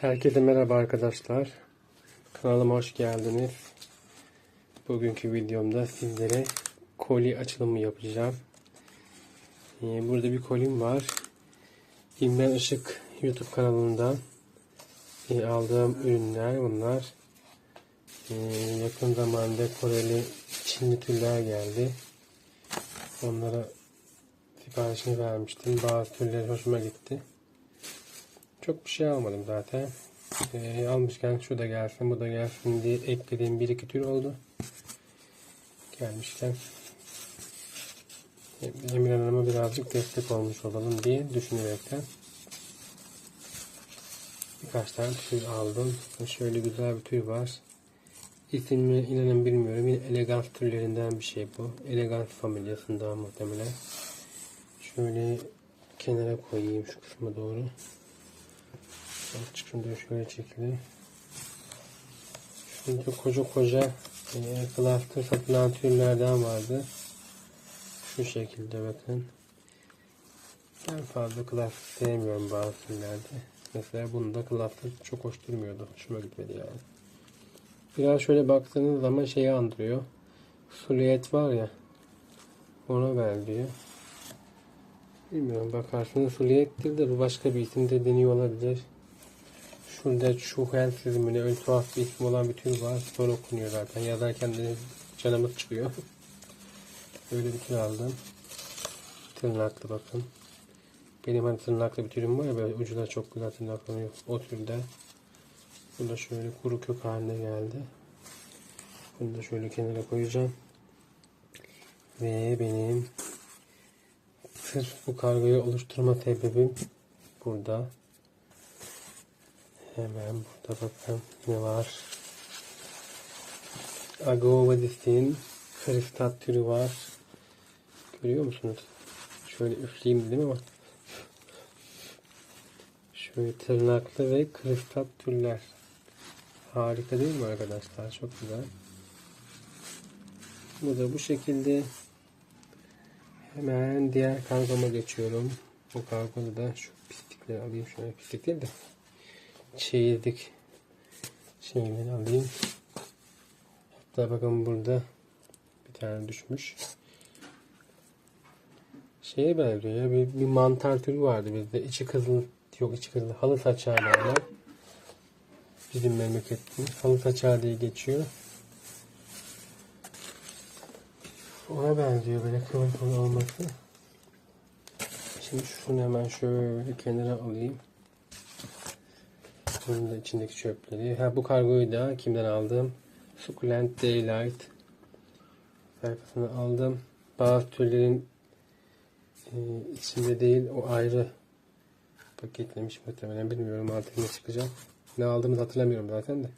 Herkese merhaba arkadaşlar. Kanalıma hoş geldiniz. Bugünkü videomda sizlere koli açılımı yapacağım. Ee, Burada bir kolim var. İlmen Işık YouTube kanalından e, aldığım ürünler bunlar. Ee, Yakın zamanda Koreli Çinli türler geldi. Onlara siparişini vermiştim. Bazı türleri hoşuma gitti. Çok bir şey almadım zaten. Ee, almışken şu da gelsin bu da gelsin diye eklediğim bir iki tür oldu. Gelmişken Emir Hanım'a birazcık destek olmuş olalım diye düşünerekten birkaç tane tür aldım. Şöyle güzel bir tür var. İsmini inanın bilmiyorum. Yine elegans türlerinden bir şey bu. Elegans familyasından muhtemelen. Şöyle kenara koyayım şu kısma doğru. Çıkın diyor şöyle çekili. Şurada koca koca e, cluster satılan türlerden vardı. Şu şekilde bakın. Ben fazla cluster sevmiyorum bazı türlerde. Mesela bunda cluster çok hoş durmuyordu. Hoşuma gitmedi yani. Biraz şöyle baktığınız zaman şeyi andırıyor. Suliyet var ya. Ona benziyor. Bilmiyorum bakarsınız suliyettir de bu başka bir isimde deniyor olabilir. Şurada Şuhel sözümüne öyle tuhaf bir isim olan bir tür var. Zor okunuyor zaten. Yazarken de canımız çıkıyor. Böyle bir tür aldım. Tırnaklı bakın. Benim hani tırnaklı bir türüm var ya böyle ucuna çok güzel tırnaklanıyor. O türde. Bu da şöyle kuru kök haline geldi. Bunu da şöyle kenara koyacağım. Ve benim sırf bu kargoyu oluşturma sebebim burada. Hemen burada bakın ne var. Agovadis'in kristat türü var. Görüyor musunuz? Şöyle üfleyeyim dedim ama. Şöyle tırnaklı ve kristat türler. Harika değil mi arkadaşlar? Çok güzel. Bu da bu şekilde. Hemen diğer kargoma geçiyorum. Bu kargoda da şu pislikleri alayım. Şöyle pislik değil de çeyizlik şeyini alayım. Hatta bakın burada bir tane düşmüş. Şeye benziyor ya bir, bir mantar türü vardı bizde. İçi kızıl yok içi kızıl halı saçağı derler. Bizim memleketin halı saçağı diye geçiyor. Ona benziyor böyle kıvır kıvır olması. Şimdi şunu hemen şöyle kenara alayım. Bunun da içindeki çöpleri. Ha bu kargoyu da kimden aldım? Succulent Daylight sayfasını aldım. Bazı türlerin e, içinde değil o ayrı paketlemiş muhtemelen bilmiyorum artık ne. Ne aldığımızı hatırlamıyorum zaten de.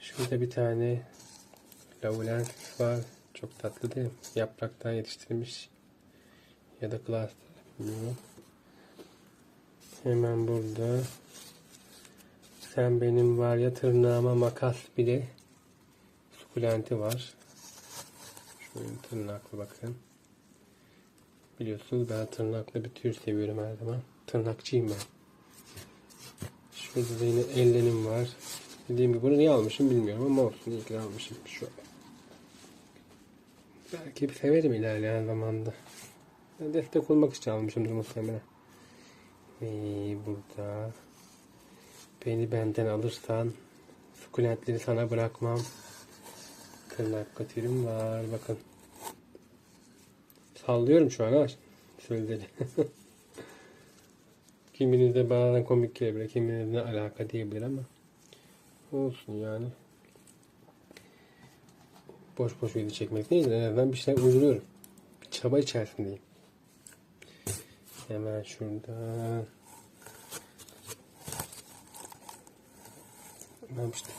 Şurada bir tane Laulent var. Çok tatlı değil mi? Yapraktan yetiştirilmiş ya da cluster bilmiyorum. Hemen burada sen benim var ya tırnağıma makas bile sukulenti var. Şöyle tırnaklı bakın. Biliyorsunuz ben tırnaklı bir tür seviyorum her zaman. Tırnakçıyım ben. Şurada da yine ellenim var. Dediğim gibi bunu niye almışım bilmiyorum ama olsun iyi ki almışım. Şöyle. Belki severim ilerleyen zamanda. Ben destek olmak için almışımdır muhtemelen. Ve burada Beni benden alırsan sukulentleri sana bırakmam. Tırnak katürüm var. Bakın. Sallıyorum şu an ha. Sözleri. kiminiz de bazen komik gelebilir. Kiminiz ne alaka diyebilir ama. Olsun yani. Boş boş video çekmek değil de en azından bir şeyler uyduruyorum. Çaba içerisindeyim. Hemen şuradan. Ben işte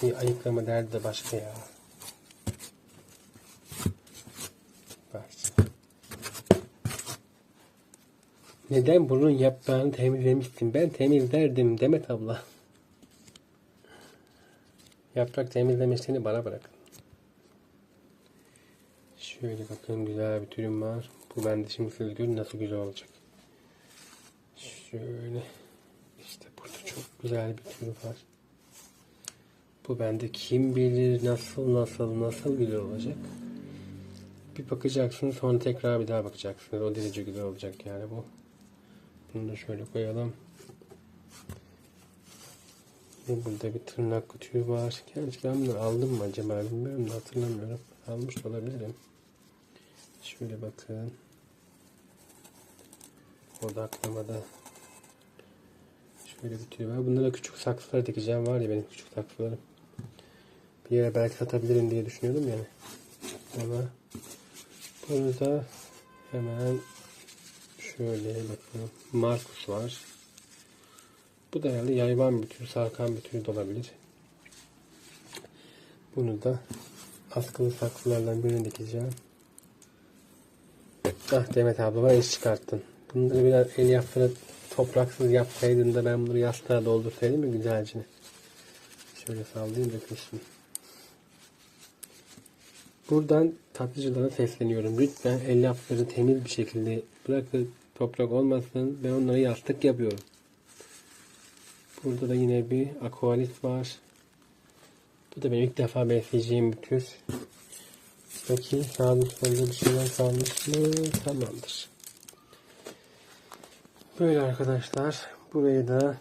şey ayıklama derdi de başka ya. Bak. Neden bunun yaprağını temizlemişsin? Ben temizlerdim Demet abla. Yaprak temizlemesini bana bırakın. Şöyle bakın güzel bir türüm var. Bu bende şimdi siz nasıl güzel olacak. Şöyle. işte burada çok güzel bir tür var. Bu bende kim bilir nasıl nasıl nasıl güzel olacak. Bir bakacaksınız sonra tekrar bir daha bakacaksınız. O derece güzel olacak yani bu. Bunu da şöyle koyalım. Ve burada bir tırnak kutuyu var. Gerçi ben bunu aldım mı acaba bilmiyorum da hatırlamıyorum. Almış olabilirim. Şöyle bakın. Odaklamada şöyle bir tüy var. Bunlara küçük saksılar dikeceğim var ya benim küçük saksılarım. Bir yere belki satabilirim diye düşünüyordum yani. Ama bunu da hemen şöyle bakalım. Markus var. Bu da herhalde yayvan bir tür, sarkan bir tür de olabilir. Bunu da askılı saksılardan birine dikeceğim. Ah Demet abla bana iş çıkarttın. Bunları biraz el yaptırıp topraksız yapsaydın da ben bunu yastığa doldursaydım mı güzelce. Şöyle sallayayım dökülsün. Buradan tatlıcılara sesleniyorum. Lütfen el yapları temiz bir şekilde bırakın toprak olmasın. Ben onları yastık yapıyorum. Burada da yine bir aqualit var. Bu da benim ilk defa besleyeceğim bir tür. Peki sağda solda bir şeyler kalmış mı? Tamamdır. Böyle arkadaşlar. Burayı da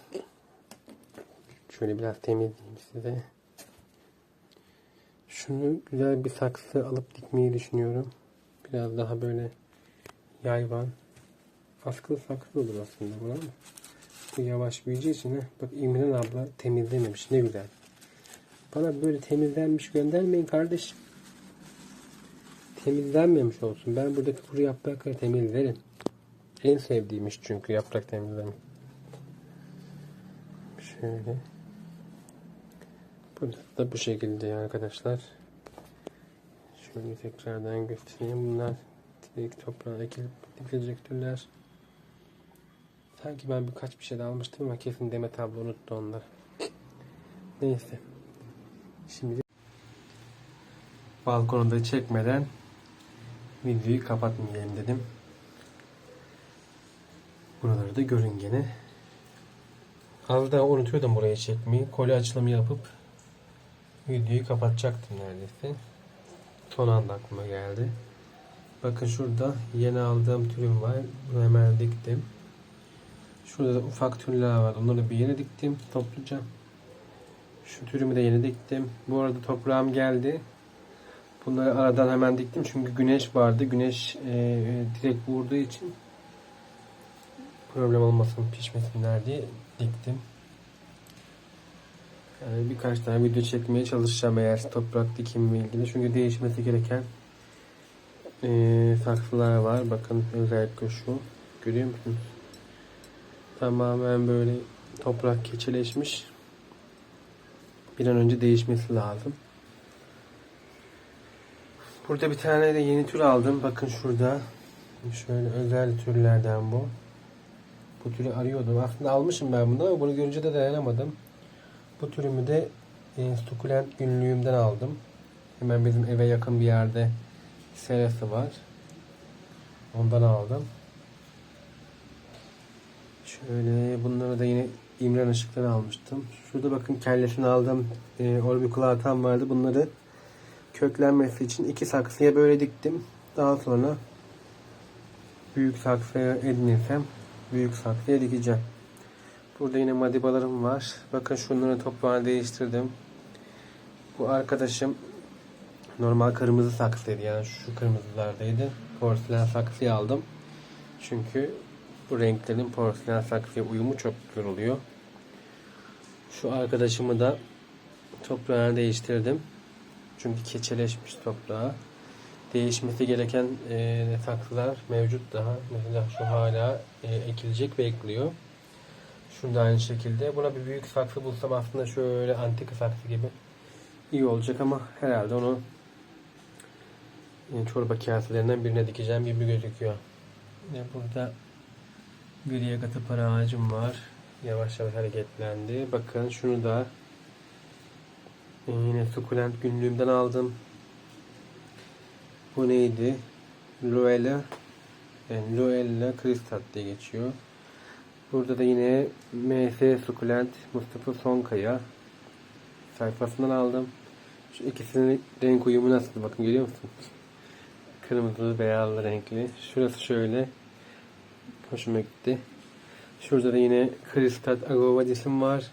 şöyle biraz temizleyeyim size. Şunu güzel bir saksı alıp dikmeyi düşünüyorum. Biraz daha böyle yayvan. Askılı saksı olur aslında bu ama. Bu yavaş büyüyeceği için heh, bak İmran abla temizlememiş. Ne güzel. Bana böyle temizlenmiş göndermeyin kardeşim. Temizlenmemiş olsun. Ben buradaki kuru yaprakları temizlerim. En sevdiğim iş çünkü yaprak temizlemek. Şöyle. Burada da bu şekilde arkadaşlar. Şöyle tekrardan göstereyim. Bunlar direkt toprağa ekilip dikilecek türler. Sanki ben birkaç bir şey de almıştım ama kesin Demet abla unuttu onları. Neyse. Şimdi balkonu da çekmeden videoyu kapatmayayım dedim. Buraları da görün gene. Az daha unutuyordum burayı çekmeyi. Koli açılımı yapıp videoyu kapatacaktım neredeyse. Son anda aklıma geldi. Bakın şurada yeni aldığım türüm var. Bunu hemen diktim. Şurada da ufak türler var. Onları bir yere diktim topluca. Şu türümü de yeni diktim. Bu arada toprağım geldi. Bunları aradan hemen diktim çünkü güneş vardı. Güneş e, direkt vurduğu için problem olmasın pişmesinler diye diktim. Yani birkaç tane video çekmeye çalışacağım eğer toprak dikimle ilgili. Çünkü değişmesi gereken e, saksılar var. Bakın özellikle şu. Görüyor musunuz? Tamamen böyle toprak keçeleşmiş. Bir an önce değişmesi lazım. Burada bir tane de yeni tür aldım. Bakın şurada. Şöyle özel türlerden bu. Bu türü arıyordum. Aslında almışım ben bunu ama bunu görünce de dayanamadım. Bu türümü de e, sukulent günlüğümden aldım. Hemen bizim eve yakın bir yerde serası var. Ondan aldım. Şöyle bunları da yine İmran Işık'tan almıştım. Şurada bakın kellesini aldım. E, orbiculatam vardı. Bunları köklenmesi için iki saksıya böyle diktim. Daha sonra büyük saksıya edinirsem büyük saksıya dikeceğim. Burada yine madibalarım var. Bakın şunları toprağını değiştirdim. Bu arkadaşım normal kırmızı saksıydı yani şu kırmızılardaydı. Porselen saksıyı aldım. Çünkü bu renklerin porselen saksıya uyumu çok güzel oluyor. Şu arkadaşımı da toprağını değiştirdim. Çünkü keçeleşmiş toprağa. Değişmesi gereken e, saksılar mevcut daha. Mesela şu hala e, ekilecek bekliyor. Şurada aynı şekilde. Buna bir büyük saksı bulsam aslında şöyle antika saksı gibi iyi olacak ama herhalde onu yani çorba kaselerinden birine dikeceğim gibi gözüküyor. Yine burada gri katı para ağacım var. Yavaş yavaş hareketlendi. Bakın şunu da yine sukulent günlüğümden aldım. Bu neydi? Luella yani Luella Kristat diye geçiyor. Burada da yine MS Sukulent Mustafa Sonkaya sayfasından aldım. Şu ikisinin renk uyumu nasıl bakın görüyor musun? Kırmızı beyazlı renkli. Şurası şöyle. Hoşuma gitti. Şurada da yine Kristat Agova cisim var.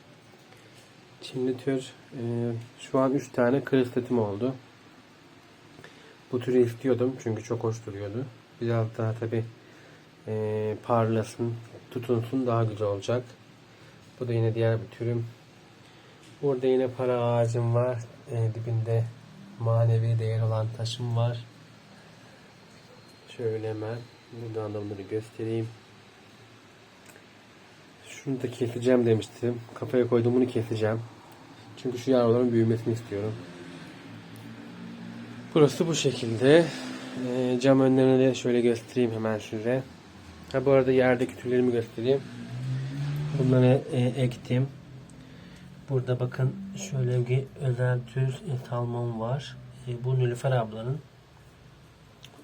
Çinli tür. Ee, şu an 3 tane kristatim oldu. Bu türü istiyordum çünkü çok hoş duruyordu. Biraz daha tabi e, parlasın, tutunsun daha güzel olacak. Bu da yine diğer bir türüm. Burada yine para ağacım var. E, dibinde manevi değer olan taşım var. Şöyle hemen buradan da bunları göstereyim. Şunu da keseceğim demiştim. Kafaya koydum bunu keseceğim. Çünkü şu yavruların büyümesini istiyorum. Burası bu şekilde. Ee, cam önlerine de şöyle göstereyim hemen size. Ha bu arada yerdeki türlerimi göstereyim. Bunları e, ektim. Burada bakın şöyle bir özel tür e, talmon var. E, bu Nilüfer ablanın.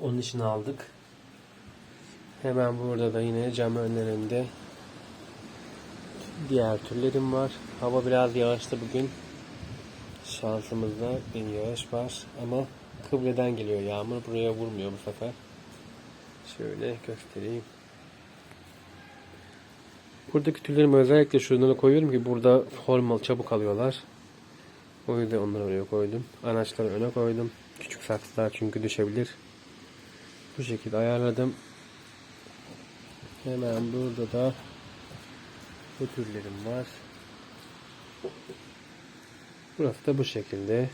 Onun için aldık. Hemen burada da yine cam önlerinde diğer türlerim var. Hava biraz yağışlı bugün. Şansımızda bir yağış var ama kıbleden geliyor yağmur. Buraya vurmuyor bu sefer. Şöyle göstereyim. Buradaki tüllerimi özellikle şunlara koyuyorum ki burada hormal çabuk alıyorlar. O yüzden onları oraya koydum. Anaçları öne koydum. Küçük saksılar çünkü düşebilir. Bu şekilde ayarladım. Hemen burada da bu türlerim var. Burası da bu şekilde.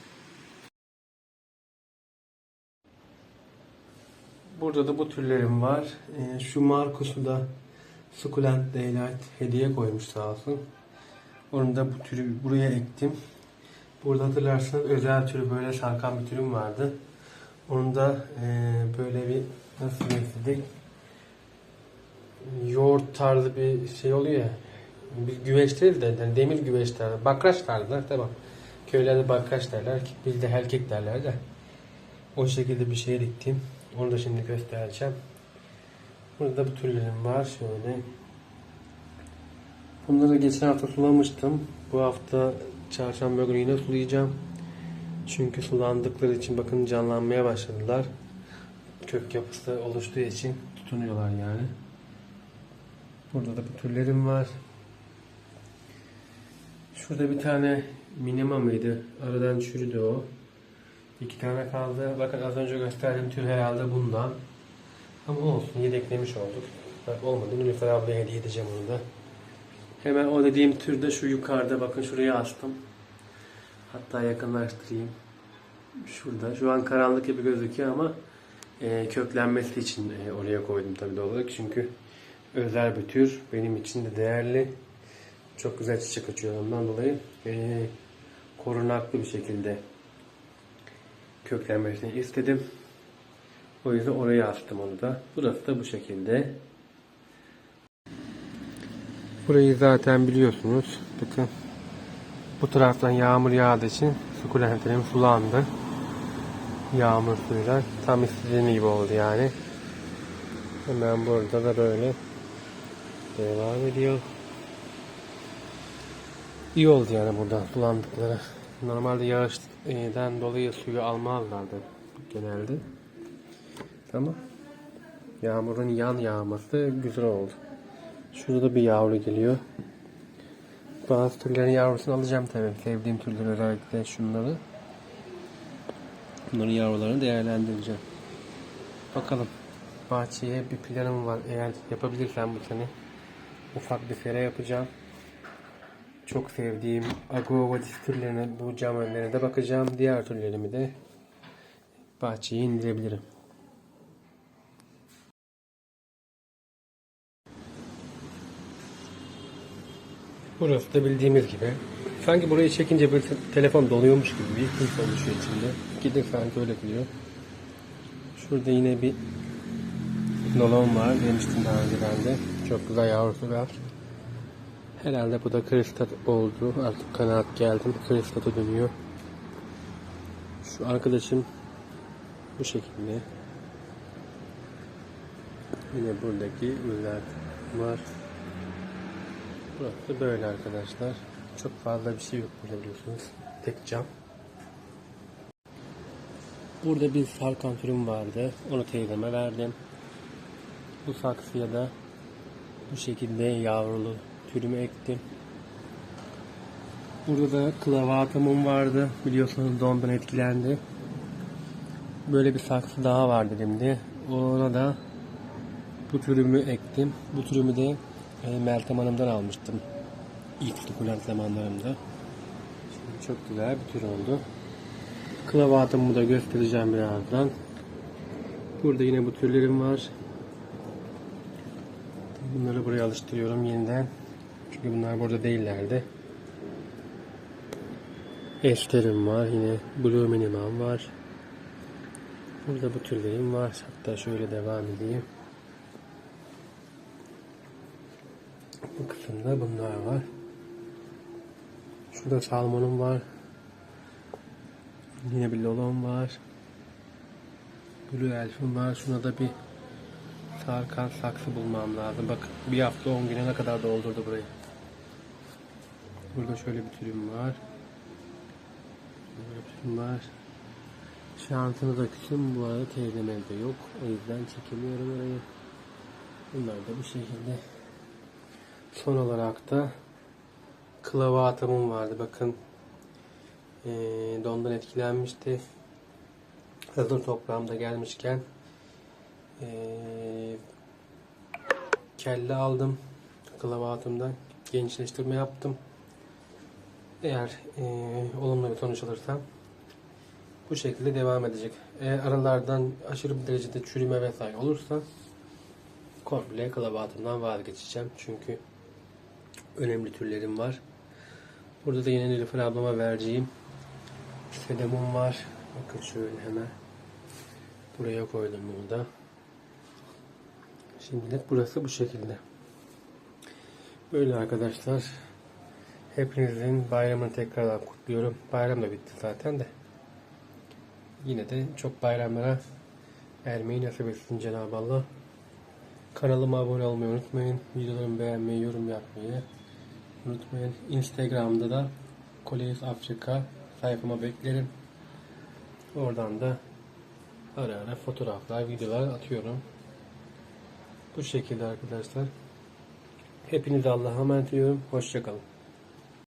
Burada da bu türlerim var. Ee, şu Markus'u da Succulent Daylight hediye koymuş sağ olsun. Onu da bu türü buraya ektim. Burada hatırlarsanız özel türü böyle sarkan bir türüm vardı. Onu da e, böyle bir nasıl besledik? Yoğurt tarzı bir şey oluyor ya. Bir güveç değil de yani demir güveç derler. Bakraç derler tamam. Köylerde bakraç derler. Bizde helkek derler de. O şekilde bir şey diktim. Onu da şimdi göstereceğim. Burada bu türlerim var. Şöyle. Bunları geçen hafta sulamıştım. Bu hafta çarşamba günü yine sulayacağım. Çünkü sulandıkları için bakın canlanmaya başladılar. Kök yapısı oluştuğu için tutunuyorlar yani. Burada da bu türlerim var. Şurada bir tane minima mıydı? Aradan çürüdü o. İki tane kaldı. Bakın az önce gösterdiğim tür herhalde bundan. Ama olsun yedeklemiş olduk. Bak olmadı. Nilüfer ablaya hediye edeceğim onu da. Hemen o dediğim türde şu yukarıda bakın şuraya astım. Hatta yakınlaştırayım. Şurada. Şu an karanlık gibi gözüküyor ama e, köklenmesi için e, oraya koydum tabii doğal olarak. Çünkü özel bir tür. Benim için de değerli. Çok güzel çiçek açıyor ondan dolayı. E, korunaklı bir şekilde köklenmesini istedim. O yüzden oraya astım onu da. Burası da bu şekilde. Burayı zaten biliyorsunuz. Bakın. Bu taraftan yağmur yağdığı için sukulentlerim sulandı. Yağmur suyuyla. Tam istediğim gibi oldu yani. Hemen burada da böyle devam ediyor. İyi oldu yani buradan sulandıkları. Normalde yağıştan dolayı suyu almazlardı genelde. Ama yağmurun yan yağması güzel oldu. Şurada da bir yavru geliyor. Bazı türlerin yavrusunu alacağım tabii. Sevdiğim türler özellikle şunları. Bunların yavrularını değerlendireceğim. Bakalım. Bahçeye bir planım var. Eğer yapabilirsem bu sene ufak bir fere yapacağım. Çok sevdiğim Agovadis türlerine, bu cam önlerine de bakacağım. Diğer türlerimi de bahçeye indirebilirim. Burası da bildiğimiz gibi. Sanki burayı çekince te- telefon doluyormuş gibi bir his oluşuyor içinde. Gidin sanki öyle diyor. Şurada yine bir nolon var. Demiştim daha önce ben de. Çok güzel yavrusu var. Herhalde bu da kristal oldu. Artık kanaat geldim. Kristata dönüyor. Şu arkadaşım bu şekilde. Yine buradaki özel var. Burası böyle arkadaşlar. Çok fazla bir şey yok burada biliyorsunuz. Tek cam. Burada bir sarkan türüm vardı. Onu teyzeme verdim. Bu saksıya da bu şekilde yavrulu türümü ektim. Burada da klavatamım vardı. Biliyorsunuz dondan etkilendi. Böyle bir saksı daha vardı elimde. Ona da bu türümü ektim. Bu türümü de Meltem Hanım'dan almıştım. İlk sukulent zamanlarımda. Şimdi çok güzel bir tür oldu. Klavatımı da göstereceğim birazdan. Burada yine bu türlerim var. Bunları buraya alıştırıyorum yeniden. Çünkü bunlar burada değillerdi. Eşlerim var. Yine Blue Minimum var. Burada bu türlerim var. Hatta şöyle devam edeyim. Bu kısımda bunlar var. Şurada salmonum var. Yine bir lolom var. Blue elfim var. Şuna da bir sarkan saksı bulmam lazım. Bak bir hafta 10 güne ne kadar doldurdu burayı. Burada şöyle bir türüm var. Böyle bir türüm var. Şansınız akışım bu arada teyzem evde yok. O yüzden çekemiyorum orayı. Bunlar da bu şekilde. Son olarak da klavatamım vardı. Bakın ee, dondan etkilenmişti. Hazır toprağımda gelmişken ee, kelle aldım klavatımdan. Gençleştirme yaptım. Eğer ee, olumlu bir sonuç alırsam bu şekilde devam edecek. Eğer aralardan aşırı bir derecede çürüme vesaire olursa komple klavatımdan vazgeçeceğim. Çünkü önemli türlerim var. Burada da yine Nilüfer ablama vereceğim sedumum var. Bakın şöyle hemen buraya koydum bunu da. Şimdilik burası bu şekilde. Böyle arkadaşlar. Hepinizin bayramını tekrardan kutluyorum. Bayram da bitti zaten de. Yine de çok bayramlara ermeyi nasip etsin Cenab-ı Allah. Kanalıma abone olmayı unutmayın. Videolarımı beğenmeyi, yorum yapmayı unutmayın. Instagram'da da Koleys Afrika sayfama beklerim. Oradan da ara ara fotoğraflar, videolar atıyorum. Bu şekilde arkadaşlar. Hepinize Allah'a emanet ediyorum. Hoşçakalın.